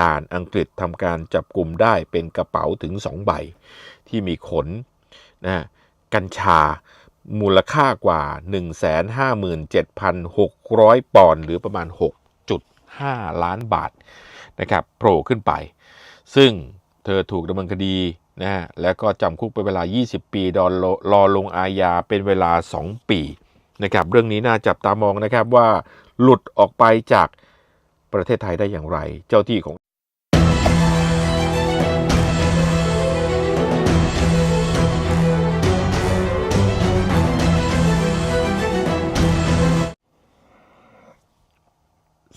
ด่านอังกฤษทำการจับกลุ่มได้เป็นกระเป๋าถึง 2 ใบ ที่มีขนนะกัญชามูลค่ากว่า 157,600 ปอนด์หรือประมาณ 6.5 ล้านบาทนะครับโผล่ขึ้นไป ซึ่งเธอถูกดำเนินคดีนะฮะแล้วก็จำคุกเป็นเวลา 20 ปีดอนรอลงอาญาเป็นเวลา 2 ปีนะครับเรื่องนี้น่าจับตามองนะครับว่าหลุดออกไปจาก ประเทศไทยได้อย่างไร เจ้าที่ของ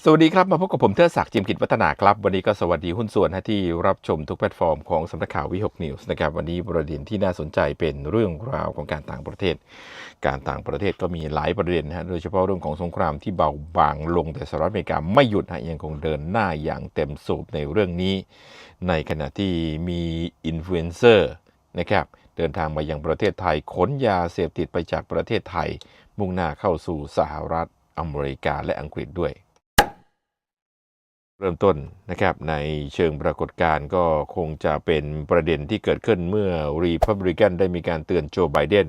สวัสดีครับ มาพบกับผมเทอศักดิ์จิมกิจวัฒนาครับ วันนี้ก็สวัสดีหุ้นส่วนที่รับชมทุกแพลตฟอร์มของสำนักข่าววิหกนิวส์นะครับวันนี้ประเด็นที่น่าสนใจเป็นเรื่องราวของการต่างประเทศ การต่างประเทศก็มีหลายประเด็นนะโดยเฉพาะเรื่องของสงครามที่เบาบางลงแต่สหรัฐอเมริกาไม่หยุดฮะยังคงเดินหน้าอย่างเต็มสูบในเรื่องนี้ ในขณะที่มีอินฟลูเอนเซอร์นะครับเดินทางมายังประเทศไทยขนยาเสพติดไปจากประเทศไทย มุ่งหน้าเข้าสู่สหรัฐอเมริกาและอังกฤษด้วย เริ่มต้นนะครับในเชิงปรากฏการณ์ก็คงจะเป็นประเด็นที่เกิดขึ้นเมื่อรีพับริกันได้มีการเตือนโจไบเดน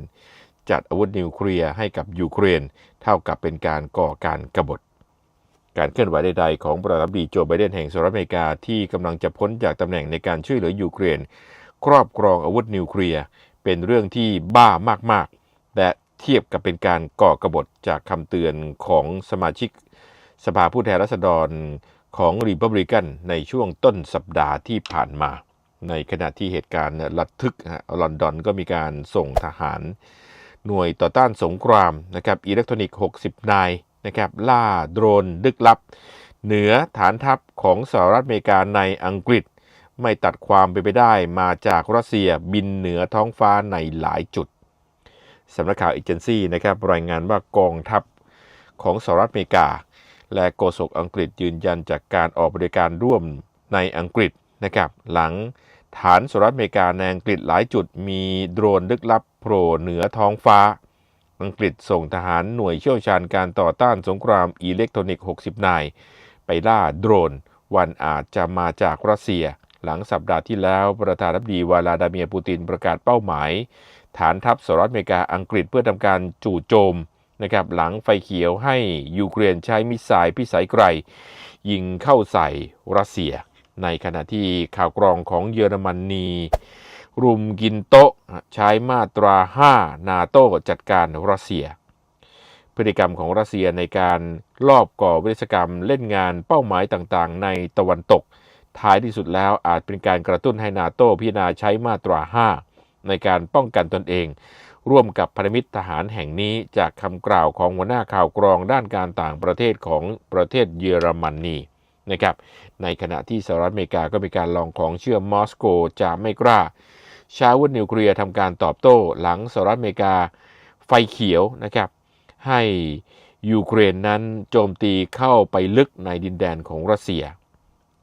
จัดอาวุธนิวเคลียร์ให้กับยูเครน เท่ากับเป็นการก่อการกบฏ การเคลื่อนไหวใดๆของประธานาธิบดีโจไบเดนแห่งสหรัฐอเมริกาที่กำลังจะพ้นจากตำแหน่งในการช่วยเหลือยูเครน ครอบครองอาวุธนิวเคลียร์เป็นเรื่องที่บ้ามากๆ และเทียบกับเป็นการก่อกบฏจากคำเตือนของสมาชิกสภาผู้แทนราษฎร ของรีพับลิกันในช่วงต้นสัปดาห์ที่ผ่านมา ในขณะที่เหตุการณ์ระทึกฮะลอนดอนก็มีการส่งทหาร หน่วยต่อต้านสงครามนะครับอิเล็กทรอนิกส์ 60 นายนะครับล่าโดรนดึกลับ เหนือฐานทัพของสหรัฐอเมริกาในอังกฤษ ไม่ตัดความไปไปได้มาจากรัสเซียบินเหนือท้องฟ้าในหลายจุดสำนักข่าวเอเจนซี่นะครับรายงานว่ากองทัพของสหรัฐอเมริกา และโฆษกอังกฤษยืนยันจากการออกบริการร่วมในอังกฤษนะครับหลังฐานสหรัฐอเมริกาในอังกฤษหลายจุดมีโดรนลึกลับโผล่เหนือท้องฟ้า อังกฤษส่งทหารหน่วยเชี่ยวชาญการต่อต้านสงครามอิเล็กทรอนิกส์ 60 นาย ไปล่าโดรน วันอาจจะมาจากรัสเซีย หลังสัปดาห์ที่แล้วประธานาธิบดีวลาดาเมียร์ปูตินประกาศเป้าหมาย ฐานทัพสหรัฐอเมริกาอังกฤษเพื่อทำการจู่โจม นะครับหลังไฟเขียวให้ยูเครนใช้มิสไซล์พิสัยไกล ยิงเข้าใส่รัสเซีย ในขณะที่ข่าวกรองของเยอรมนี รุมกินโต๊ะใช้มาตรา 5 นาโต้จัดการรัสเซีย พฤติกรรมของรัสเซียในการลอบก่อวิศกรรมเล่นงานเป้าหมายต่างๆ ในตะวันตก ท้ายที่สุดแล้วอาจเป็นการกระตุ้นให้นาโต้พิจารณาใช้มาตรา 5 ในการป้องกันตนเอง ร่วมกับพันธมิตรทหารแห่งนี้จากคำกล่าวของหัวหน้าข่าวกรองด้านการต่างประเทศของประเทศเยอรมนนีนะครับ ในขณะที่สหรัฐอเมริกาก็มีการลองของเชื่อมอสโกจะไม่กล้าชาวุธนิวเคลียร์ทำการตอบโต้หลังสหรัฐอเมริกาไฟเขียวนะครับ ให้ยูเครนนั้นโจมตีเข้าไปลึกในดินแดนของรัสเซีย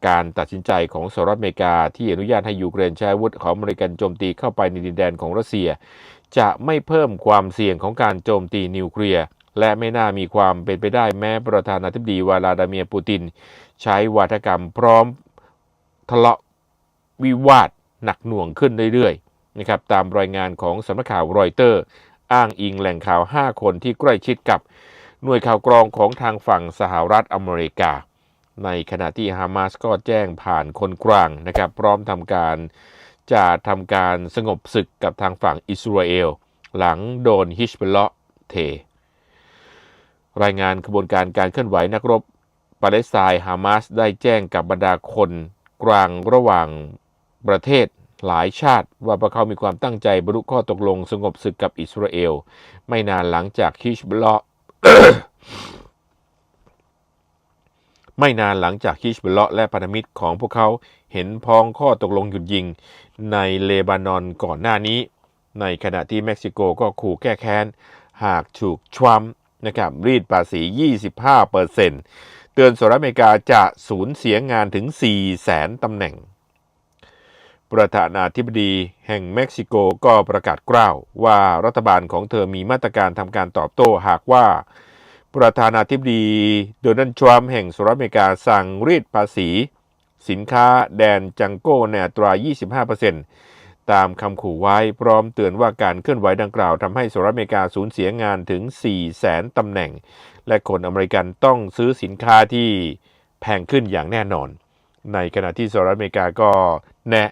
การตัดสินใจของสหรัฐอเมริกาที่อนุญาตให้ยูเครนใช้อาวุธของอเมริกันโจมตีเข้าไปในดินแดนของรัสเซีย จะไม่เพิ่มความเสี่ยงของการโจมตีนิวเคลียร์และไม่น่ามีความเป็นไปได้แม้ประธานาธิบดีวลาดาเมียร์ปูติน ใช้วาทกรรมพร้อมทะเลาะวิวาทหนักหน่วงขึ้นเรื่อยๆนะครับตามรายงานของสำนักข่าวรอยเตอร์ อ้างอิงแหล่งข่าว 5 คนที่ใกล้ชิดกับหน่วยข่าวกรองของทางฝั่งสหรัฐอเมริกา ในขณะที่ฮามาสก็แจ้งผ่านคนกลางนะครับพร้อมทำการ จะทำการสงบศึกกับทางฝั่งอิสราเอล หลังโดนฮิชเบลเลาะเท รายงานขบวนการการเคลื่อนไหวนักรบปาเลสไตน์ฮามาสได้แจ้งกับบรรดาคนกลางระหว่างประเทศหลายชาติว่าพวกเขามีความตั้งใจบรรลุข้อตกลงสงบศึกกับอิสราเอล ไม่นานหลังจากฮิชเบลเลาะไม่นานหลังจากฮิชเบลเลาะและพันธมิตรของพวกเขา เห็นพ้องข้อตกลงหยุดยิงในเลบานอนก่อนหน้านี้ ในขณะที่เม็กซิโกก็ขู่แก้แค้น หากถูกทรัมนะครับรีดภาษี 25เปอร์เซ็นต์เตือนสหรัฐอเมริกาจะสูญเสียงานถึง4แสนตำแหน่ง ประธานาธิบดีแห่งเม็กซิโกก็ประกาศกล้าวว่ารัฐบาลของเธอมีมาตรการทำการตอบโต้หากว่า ประธานาธิบดีโดนัลด์ทรัมป์แห่งสหรัฐอเมริกาสั่งรีดภาษี สินค้าแดนจังโก้ในอัตรา 25%ตามคำขู่ไว้พร้อมเตือนว่าการเคลื่อนไหวดังกล่าวทำให้สหรัฐอเมริกาสูญเสียงานถึง4แสนตำแหน่ง และคนอเมริกันต้องซื้อสินค้าที่แพงขึ้นอย่างแน่นอน ในขณะที่สหรัฐอเมริกาก็แนะ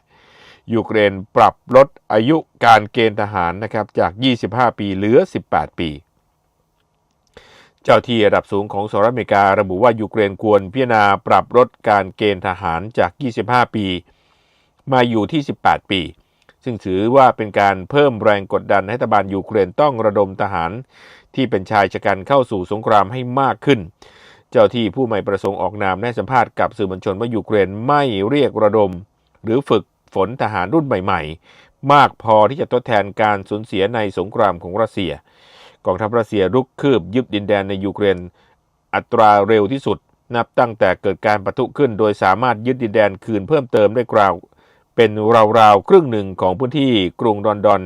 ยูเครนปรับลดอายุการเกณฑ์ทหารนะครับจาก 25 ปีเหลือ 18 ปี เจ้าที่ระดับสูงของสหรัฐอเมริการะบุว่ายูเครนควรพิจารณาปรับลดการเกณฑ์ทหารจาก 25 ปี มาอยู่ที่ 18 ปี ซึ่งถือว่าเป็นการเพิ่มแรงกดดันให้รัฐบาลยูเครนต้องระดมทหาร ที่เป็นชายชะกันเข้าสู่สงครามให้มากขึ้น เจ้าที่ผู้ไม่ประสงค์ออกนามได้สัมภาษณ์กับสื่อมวลชนว่ายูเครนไม่เรียกระดม หรือฝึกฝนทหารรุ่นใหม่ ๆ มากพอที่จะทดแทนการสูญเสียในสงครามของรัสเซีย กองทัพรัสเซียรุกคืบยึดดินแดนในยูเครน อัตราเร็วที่สุด นับตั้งแต่เกิดการปะทุขึ้น โดยสามารถยึดดินแดนคืนเพิ่มเติมได้กล่าว เป็นราวๆครึ่งหนึ่งของพื้นที่กรุงลอนดอน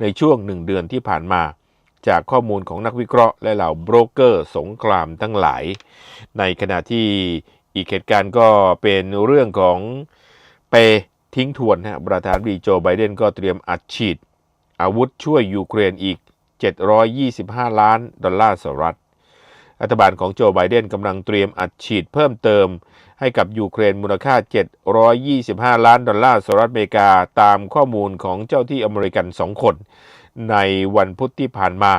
ในช่วงหนึ่งเดือนที่ผ่านมา จากข้อมูลของนักวิเคราะห์และเหล่าโบรกเกอร์สงครามทั้งหลาย ในขณะที่อีกเหตุการณ์ก็เป็นเรื่องของเปทิ้งทวนฮะประธานดีโจไบเดนก็เตรียมอัดฉีด อาวุธช่วยยูเครนอีก 725 ล้านดอลลาร์สหรัฐ รัฐบาลของโจไบเดนกำลังเตรียมอัดฉีดเพิ่มเติม ให้กับยูเครนมูลค่า 725 ล้านดอลลาร์สหรัฐอเมริกาตามข้อมูลของเจ้าที่อเมริกันสองคน ในวันพุธที่ผ่านมา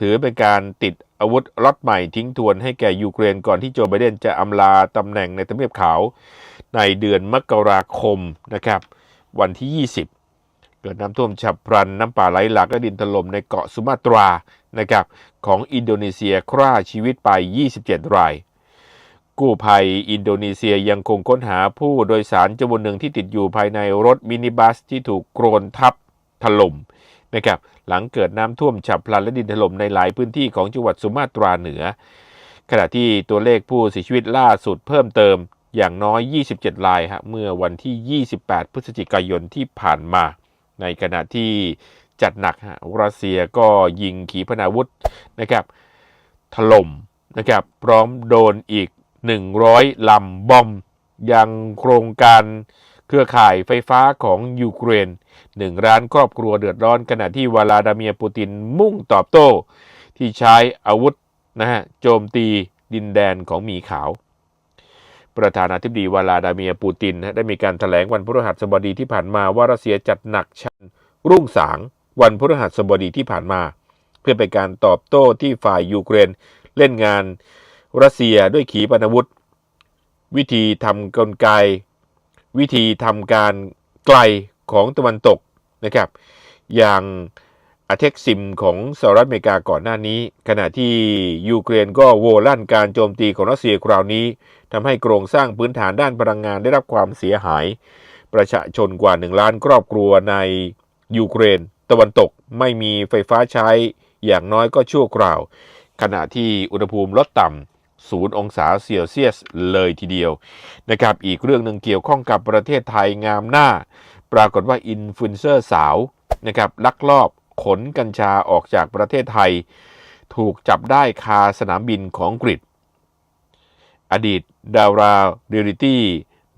ถือเป็นการติดอาวุธล็อตใหม่ทิ้งทวนให้แก่ยูเครนก่อนที่โจไบเดนจะอำลาตำแหน่งในทำเนียบขาว ในเดือนมกราคมนะครับ วันที่ 20 กิดน้ำท่วมฉับพลันน้ำป่าไหลหลากและดินถล่มในเกาะสุมาตรานะครับของอินโดนีเซียฆ่าชีวิตไป 27 ราย กู้ภัยอินโดนีเซียยังคงค้นหาผู้โดยสารจำนวนหนึ่งที่ติดอยู่ภายในรถมินิบัสที่ถูกโกรนทับถล่มนะครับหลังเกิดน้ำท่วมฉับพลันและดินถล่มในหลายพื้นที่ของจังหวัดสุมาตราเหนือ ขณะที่ตัวเลขผู้เสียชีวิตล่าสุดเพิ่มเติมอย่างน้อย 27 รายฮะเมื่อวันที่ 28 พฤศจิกายนที่ผ่านมา ในขณะที่จัดหนักฮะรัสเซียก็ยิงขีปนาวุธนะครับถล่มนะครับพร้อมโดนอีก 100 ลำบอม ยังโครงการเครือข่ายไฟฟ้าของยูเครนหนึ่งร้านครอบครัวเดือดร้อนขณะที่วลาดาเมียร์ปูตินมุ่งตอบโต้ ที่ใช้อาวุธนะฮะโจมตีดินแดนของหมีขาว ประธานาธิบดีวลาดาเมียปูตินได้มีการถแถลงวันพฤหัสบดีที่ผ่านมาว่ารัสเซียจัดหนักชันรุ่งสางวันพฤหัสบดีที่ผ่านมา เพื่อเป็นการตอบโต้ที่ฝ่ายยูเครน เล่นงานรัสเซียด้วยขีปนาวุธ วิธีทำกลไก วิธีทำการไกลของตะวันตกนะครับ อย่าง อเท็กซิมของสหรัฐอเมริกาก่อนหน้านี้ ขณะที่ยูเครนก็โวลั่นการโจมตีของรัสเซียคราวนี้ทำให้โครงสร้างพื้นฐานด้านพลังงานได้รับความเสียหาย ประชาชนกว่า 1 ล้านครอบครัวในยูเครน ตะวันตกไม่มีไฟฟ้าใช้อย่างน้อยก็ชั่วคราว ขณะที่อุณหภูมิลดต่ำศูนย์องศาเซลเซียสเลยทีเดียวนะครับอีกเรื่องหนึ่งเกี่ยวข้องกับประเทศไทยงามหน้า ปรากฏว่าอินฟลูเอนเซอร์สาวนะครับลักลอบ ขนกัญชาออกจากประเทศไทย ถูกจับได้คาสนามบินของอังกฤษอดีตดาราเรียลิตี้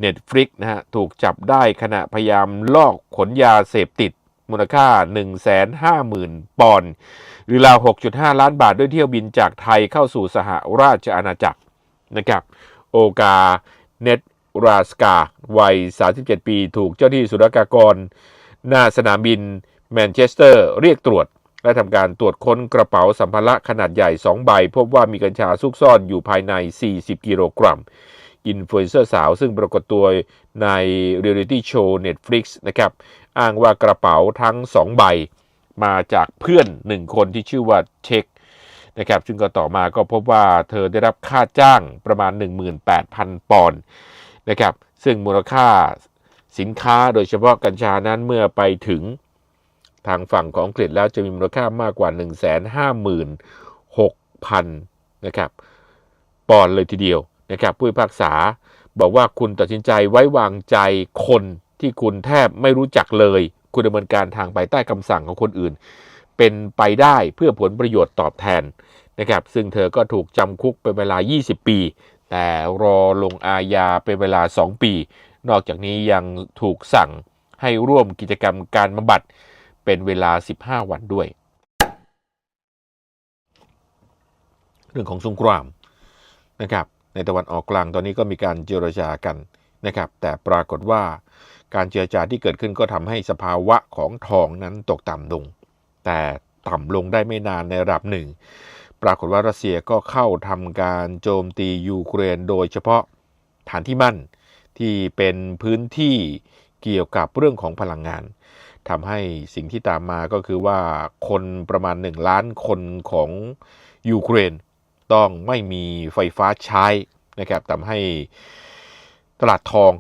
เน็ตฟลิกนะฮะถูกจับได้ขณะพยายามลอกขนยาเสพติดมูลค่า 150,000 ปอนด์หรือราว 6.5 ล้านบาทด้วยเที่ยวบินจากไทยเข้าสู่สหราชอาณาจักรนะครับโอกาเน็ตราสกาวัย 37 ปี ถูกเจ้าที่สุรกากร หน้าสนามบิน แมนเชสเตอร์เรียกตรวจ และทำการตรวจค้นกระเป๋าสัมภาระขนาดใหญ่ 2 ใบ พบว่ามีกัญชาซุกซ่อนอยู่ภายใน 40 กิโลกรัม อินฟลูเอนเซอร์สาวซึ่งปรากฏตัวในเรียลิตี้โชว์ Netflix นะครับ อ้างว่ากระเป๋าทั้ง 2 ใบ มาจากเพื่อน1คนที่ชื่อว่าเช็คนะครับซึ่งก็ต่อมาก็พบว่าเธอได้รับค่าจ้างประมาณ 18,000 ปอนด์นะครับซึ่งมูลค่าสินค้าโดยเฉพาะกัญชานั้นเมื่อไปถึง ทางฝั่งของอังกฤษแล้วจะมีมูลค่ามากกว่า 156,000นะครับปอนเลยทีเดียวนะครับผู้พิพากษาบอกว่าคุณตัดสินใจไว้วางใจคนที่คุณแทบไม่รู้จักเลย คุณดำเนินการทางไปใต้คำสั่งของคนอื่น เป็นไปได้เพื่อผลประโยชน์ตอบแทนนะครับซึ่งเธอก็ถูกจำคุกเป็นเวลา 20 ปี แต่รอลงอาญาเป็นเวลา 2 ปี นอกจากนี้ยังถูกสั่งให้ร่วมกิจกรรมการบำบัด เป็นเวลา 15 วันด้วย เรื่องของสงครามนะครับ ในตะวันออกกลางตอนนี้ก็มีการเจรจากันนะครับ แต่ปรากฏว่าการเจรจาที่เกิดขึ้นก็ทำให้สภาวะของทองนั้นตกต่ำลง แต่ต่ำลงได้ไม่นานในระดับหนึ่ง ปรากฏว่ารัสเซียก็เข้าทำการโจมตียูเครนโดยเฉพาะฐานที่มั่นที่เป็นพื้นที่เกี่ยวกับเรื่องของพลังงาน ทำให้สิ่งที่ตามมาก็คือว่าคนประมาณ 1 ล้านคนของยูเครน ต้องไม่มีไฟฟ้าใช้นะครับทำให้ตลาดทอง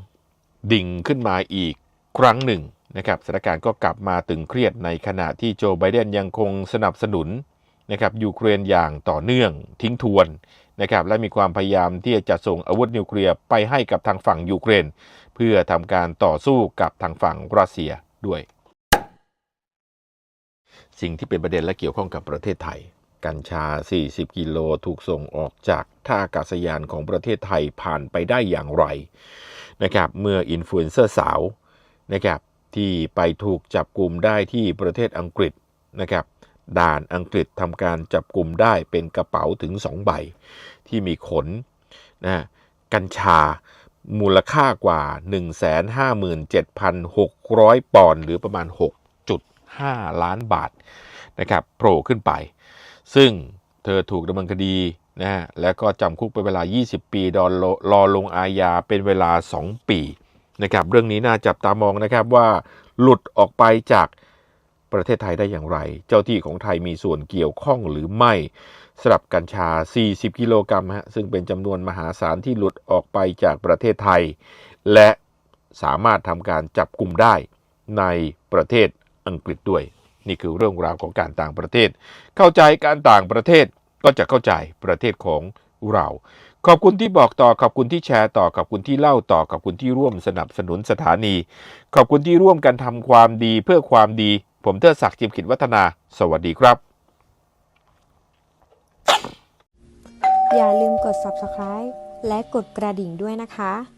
ดิ่งขึ้นมาอีกครั้งหนึ่งนะครับสถานการณ์ก็กลับมาตึงเครียดในขณะที่โจไบเดนยังคงสนับสนุนนะครับยูเครนอย่างต่อเนื่องทิ้งทวนนะครับและมีความพยายามที่จะส่งอาวุธนิวเคลียร์ไปให้กับทางฝั่งยูเครน เพื่อทำการต่อสู้กับทางฝั่งรัสเซียด้วย สิ่งที่เป็นประเด็นและเกี่ยวข้องกับประเทศไทย กัญชา 40 กิโลถูกส่งออกจากท่าอากาศยานของประเทศไทยผ่านไปได้อย่างไรนะครับเมื่ออินฟลูเอนเซอร์สาวนะครับที่ไปถูกจับกลุ่มได้ที่ประเทศอังกฤษนะครับด่านอังกฤษทำการจับกลุ่มได้เป็นกระเป๋าถึง 2 ใบ ที่มีขนนะกัญชามูลค่ากว่า 157,600 ปอนด์หรือประมาณ 5 ล้านบาทนะครับโผล่ขึ้นไป ซึ่งเธอถูกดำเนินคดีนะฮะแล้วก็จำคุกเป็นเวลา 20 ปีดอนรอลงอาญาเป็นเวลา 2 ปีนะครับเรื่องนี้น่าจับตามองนะครับว่าหลุดออกไปจากประเทศไทยได้อย่างไร เจ้าที่ของไทยมีส่วนเกี่ยวข้องหรือไม่สำหรับกัญชา 40 กิโลกรัมฮะซึ่งเป็นจำนวนมหาศาลที่หลุดออกไปจากประเทศไทย และสามารถทำการจับกลุ่มได้ในประเทศ อังกฤษด้วย นี่คือเรื่องราวของการต่างประเทศ เข้าใจการต่างประเทศก็จะเข้าใจประเทศของเรา ขอบคุณที่บอกต่อขอบคุณที่แชร์ต่อขอบคุณที่เล่าต่อขอบคุณที่ร่วมสนับสนุนสถานี ขอบคุณที่ร่วมกันทำความดีเพื่อความดี ผมเทอศักดิ์จิมขิดวัฒนา สวัสดีครับ อย่าลืมกด subscribe และกดกระดิ่งด้วยนะคะ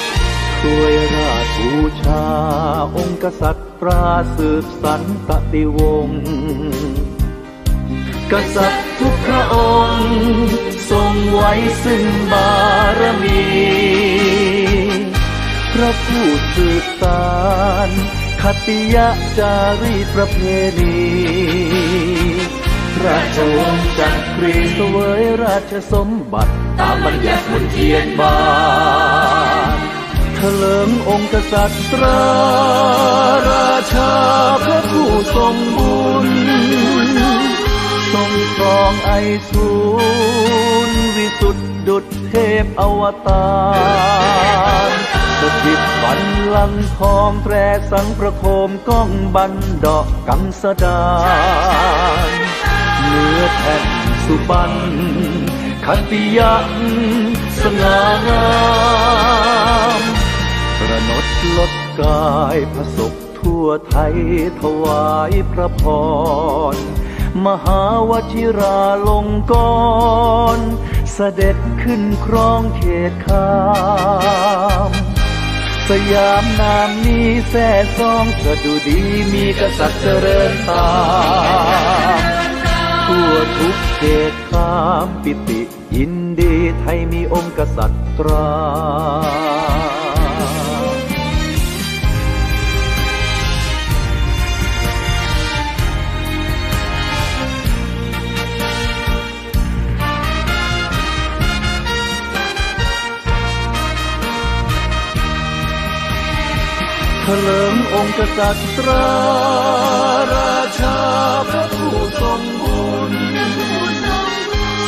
ช่วยราชบูชา องค์กษัตริย์ปราสืบสรรปฏิวงศ์กษัตริย์ทุกพระองค์ ทรงไว้ซึ่งบารมี พระผู้สืบสารคติยะจารีประเพณีราชวงศ์จักรีสวยราชสมบัติ ตามบัญญัติมนเทียนบาน ถลิงองค์กษัตริย์ราชาพระผู้ทรงบุญ ทรงครองไอสูรวิสุทธิดุจเทพอวตารสถิตบันลังทองแตรสังประโคมก้องบันดอกกังสดานเนื้อแผ่นสุบัน ขัตติยักษ์สง่างามประน กายพระศกทั่วไทยถวายพระพร มหาวชิราลงกรณเสด็จขึ้นครองเขตคามสยามนามนี้แท่ซองสะดุดีมีกษัตริย์เจริญตามทั่วทุกเขตคามปิติยินดีไทยมีองค์กษัตริย์ตรา ลิมองค์กษัตริย์ราชาพระผู้ทรงบุญ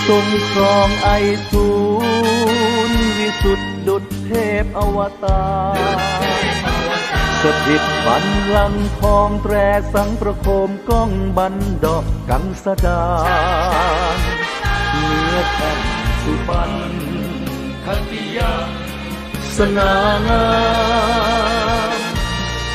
ทรงครองไอสูรวิสุทธิดุจเทพอวตารสถิตบันลังทองแตรสังประโคมก้องบันดอกกังสดาเนื้อแท่นสุพรรคัติยาสง่างาม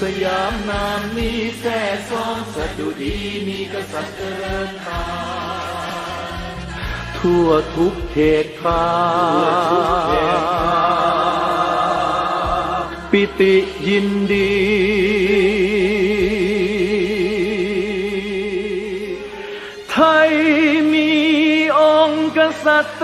สยามนามนี้แท้ซองสดุดีมีกษัตริย์เจริญตาทั่วทุกเขตขาปิติยินดี ไทยมีองค์กษัตริย์